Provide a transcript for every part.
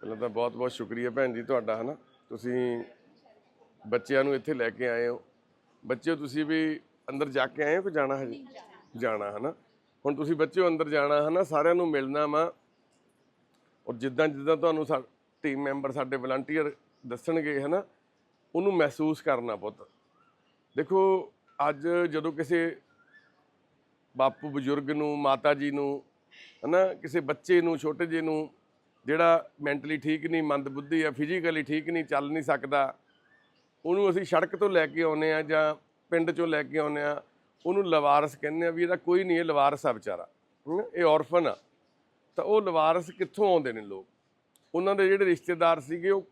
ਪਹਿਲਾਂ ਤਾਂ ਬਹੁਤ ਬਹੁਤ ਸ਼ੁਕਰੀਆ ਭੈਣ ਜੀ ਤੁਹਾਡਾ, ਹਨਾ? ਤੁਸੀਂ ਬੱਚਿਆਂ ਨੂੰ ਇੱਥੇ ਲੈ ਕੇ ਆਏ ਹੋ। ਬੱਚਿਓ, ਤੁਸੀਂ ਵੀ ਅੰਦਰ ਜਾ ਕੇ ਆਏ ਹੋ ਕਿ ਜਾਣਾ ਹਜੇ? ਜਾਣਾ, ਹਨਾ? ਹੁਣ ਤੁਸੀਂ ਬੱਚਿਓ ਅੰਦਰ ਜਾਣਾ, ਹਨਾ? ਸਾਰਿਆਂ ਨੂੰ ਮਿਲਣਾ ਵਾ। ਔਰ ਜਿੱਦਾਂ ਜਿੱਦਾਂ ਤੁਹਾਨੂੰ ਸਾ ਟੀਮ ਮੈਂਬਰ ਸਾਡੇ ਵਲੰਟੀਅਰ ਦੱਸਣਗੇ, ਹਨਾ? ਉਹਨੂੰ ਮਹਿਸੂਸ ਕਰਨਾ ਪੁੱਤ। ਦੇਖੋ, ਅੱਜ ਜਦੋਂ ਕਿਸੇ ਬਾਪੂ ਬਜ਼ੁਰਗ ਨੂੰ, ਮਾਤਾ ਜੀ ਨੂੰ, ਹਨਾ? ਕਿਸੇ ਬੱਚੇ ਨੂੰ, ਛੋਟੇ ਜਿਹੇ ਨੂੰ ਜਿਹੜਾ ਮੈਂਟਲੀ ਠੀਕ ਨਹੀਂ, ਮੰਦ ਬੁੱਧੀ ਆ ਫਿਜ਼ੀਕਲੀ ਠੀਕ ਨਹੀਂ, ਚੱਲ ਨਹੀਂ ਸਕਦਾ, ਉਹਨੂੰ ਅਸੀਂ ਸੜਕ ਤੋਂ ਲੈ ਕੇ ਆਉਨੇ ਆ ਜਾਂ ਪਿੰਡ ਚੋਂ ਲੈ ਕੇ ਆਉਨੇ ਆ ਉਹਨੂੰ ਲਵਾਰਸ ਕਹਿੰਦੇ ਆ ਵੀ ਇਹਦਾ ਕੋਈ ਨਹੀਂ, ਇਹ ਲਵਾਰਸ ਆ ਵਿਚਾਰਾ ਇਹ ਔਰਫਨ ਆ। ਤਾਂ ਉਹ ਲਵਾਰਸ ਕਿੱਥੋਂ ਆਉਂਦੇ ਨੇ ਲੋਕ? ਉਹਨਾਂ ਦੇ ਜਿਹੜੇ ਰਿਸ਼ਤੇਦਾਰ ਸੀਗੇ, ਉਹ,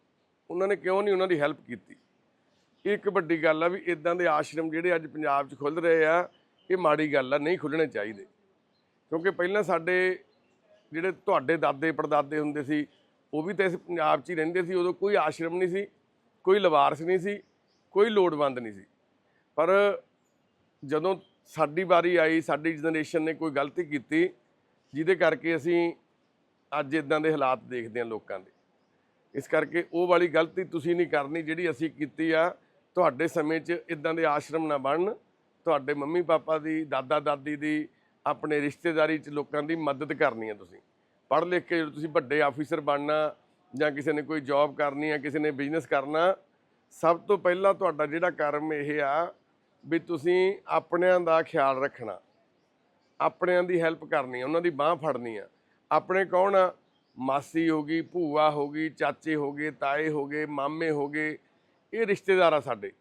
ਉਹਨਾਂ ਨੇ ਕਿਉਂ ਨਹੀਂ ਉਹਨਾਂ ਦੀ ਹੈਲਪ ਕੀਤੀ? ਇਹ ਇੱਕ ਵੱਡੀ ਗੱਲ ਆ ਵੀ ਇਦਾਂ ਦੇ ਆਸ਼ਰਮ ਜਿਹੜੇ ਅੱਜ ਪੰਜਾਬ 'ਚ ਖੁੱਲ ਰਹੇ ਆ, ਇਹ ਮਾੜੀ ਗੱਲ ਆ, ਨਹੀਂ ਖੁੱਲਣੇ ਚਾਹੀਦੇ। ਕਿਉਂਕਿ ਪਹਿਲਾਂ ਸਾਡੇ ਜਿਹੜੇ ਤੁਹਾਡੇ ਦਾਦੇ ਪੜਦਾਦੇ ਹੁੰਦੇ ਸੀ, ਉਹ ਵੀ ਤਾਂ ਇਸ ਪੰਜਾਬ 'ਚ ਹੀ ਰਹਿੰਦੇ ਸੀ, ਉਦੋਂ ਕੋਈ ਆਸ਼ਰਮ ਨਹੀਂ ਸੀ, ਕੋਈ ਲਵਾਰਸ ਨਹੀਂ ਸੀ, ਕੋਈ ਲੋੜਵੰਦ ਨਹੀਂ ਸੀ। ਪਰ ਜਦੋਂ ਸਾਡੀ ਵਾਰੀ ਆਈ, ਸਾਡੀ ਜਨਰੇਸ਼ਨ ਨੇ ਕੋਈ ਗਲਤੀ ਕੀਤੀ, ਜਿਹਦੇ ਕਰਕੇ ਅਸੀਂ ਅੱਜ ਇਦਾਂ ਦੇ ਹਾਲਾਤ ਦੇਖਦੇ ਹਾਂ ਲੋਕਾਂ ਦੇ। ਇਸ ਕਰਕੇ ਉਹ ਵਾਲੀ ਗਲਤੀ ਤੁਸੀਂ ਨਹੀਂ ਕਰਨੀ, ਜਿਹੜੀ ਅਸੀਂ ਕੀਤੀ ਆ, ਤੁਹਾਡੇ ਸਮੇਂ 'ਚ ਇਦਾਂ ਦੇ ਆਸ਼ਰਮ ਨਾ ਬਣਨ, ਤੁਹਾਡੇ ਮੰਮੀ ਪਾਪਾ ਦੀ ਦਾਦਾ ਦਾਦੀ ਦੀ ਆਪਣੇ ਰਿਸ਼ਤੇਦਾਰੀ 'ਚ ਲੋਕਾਂ ਦੀ ਮਦਦ ਕਰਨੀ ਹੈ ਤੁਸੀਂ। ਪੜ੍ਹ ਲਿਖ ਕੇ ਜਦੋਂ ਤੁਸੀਂ ਵੱਡੇ ਆਫੀਸਰ ਬਣਨਾ, ਜਾਂ ਕਿਸੇ ਨੇ ਕੋਈ ਜੌਬ ਕਰਨੀ ਆ ਕਿਸੇ ਨੇ ਬਿਜ਼ਨਸ ਕਰਨਾ, ਸਭ ਤੋਂ ਪਹਿਲਾਂ ਤੁਹਾਡਾ ਜਿਹੜਾ ਕਰਮ ਇਹ ਆ ਵੀ ਤੁਸੀਂ ਆਪਣਿਆਂ ਦਾ ਖਿਆਲ ਰੱਖਣਾ। ਆਪਣਿਆਂ ਦੀ ਹੈਲਪ ਕਰਨੀ ਆ ਉਹਨਾਂ ਦੀ ਬਾਹ ਫੜਨੀ ਆ ਆਪਣੇ ਕੌਣ ਆ? ਮਾਸੀ ਹੋ ਗਈ, ਭੂਆ ਹੋ ਗਈ, ਚਾਚੇ ਹੋ ਗਏ, ਤਾਏ ਹੋ ਗਏ, ਮਾਮੇ ਹੋ ਗਏ, ਇਹ ਰਿਸ਼ਤੇਦਾਰ ਆ ਸਾਡੇ।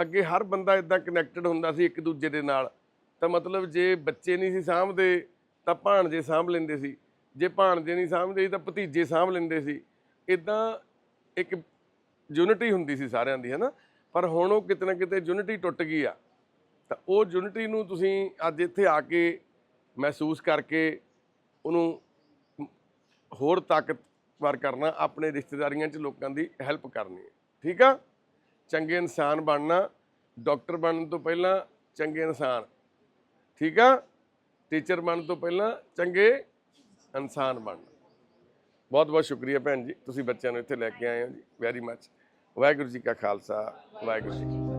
ਅੱਗੇ ਹਰ ਬੰਦਾ ਇਦਾਂ ਕਨੈਕਟਡ ਹੁੰਦਾ ਸੀ ਇੱਕ ਦੂਜੇ ਦੇ ਨਾਲ। ਤਾਂ ਮਤਲਬ ਜੇ ਬੱਚੇ ਨਹੀਂ ਸੀ ਸਾਂਭਦੇ, ਤਾਂ ਭਾਣਜੇ ਸਾਂਭ ਲੈਂਦੇ ਸੀ। ਜੇ ਭਾਣਜੇ ਨਹੀਂ ਸਾਂਭਦੇ ਤਾਂ ਭਤੀਜੇ ਸਾਂਭ ਲੈਂਦੇ ਸੀ। ਇਦਾਂ ਇੱਕ ਯੂਨਿਟੀ ਹੁੰਦੀ ਸੀ ਸਾਰਿਆਂ ਦੀ, ਹੈਨਾ? ਪਰ ਹੁਣ ਉਹ ਕਿਤੇ ਨਾ ਕਿਤੇ ਯੂਨਿਟੀ ਟੁੱਟ ਗਈ ਆ। ਤਾਂ ਉਹ ਯੂਨਿਟੀ ਨੂੰ ਤੁਸੀਂ ਅੱਜ ਇੱਥੇ ਆ ਕੇ ਮਹਿਸੂਸ ਕਰਕੇ ਉਹਨੂੰ ਹੋਰ ਤਾਕਤਵਰ ਕਰਨਾ, ਆਪਣੇ ਰਿਸ਼ਤੇਦਾਰੀਆਂ 'ਚ ਲੋਕਾਂ ਦੀ ਹੈਲਪ ਕਰਨੀ ਹੈ। ਠੀਕ ਆ? ਚੰਗੇ ਇਨਸਾਨ ਬਣਨਾ, ਡਾਕਟਰ ਬਣਨ ਤੋਂ ਪਹਿਲਾਂ ਚੰਗੇ ਇਨਸਾਨ। ਠੀਕ ਆ? ਟੀਚਰ ਬਣਨ ਤੋਂ ਪਹਿਲਾਂ ਚੰਗੇ ਇਨਸਾਨ ਬਣ ਬਹੁਤ ਬਹੁਤ ਸ਼ੁਕਰੀਆ ਭੈਣ ਜੀ, ਤੁਸੀਂ ਬੱਚਿਆਂ ਨੂੰ ਇੱਥੇ ਲੈ ਕੇ ਆਏ ਹੋ ਜੀ ਵੈਰੀ ਮੱਚ ਵਾਹਿਗੁਰੂ ਜੀ ਕਾ ਖਾਲਸਾ, ਵਾਹਿਗੁਰੂ ਜੀ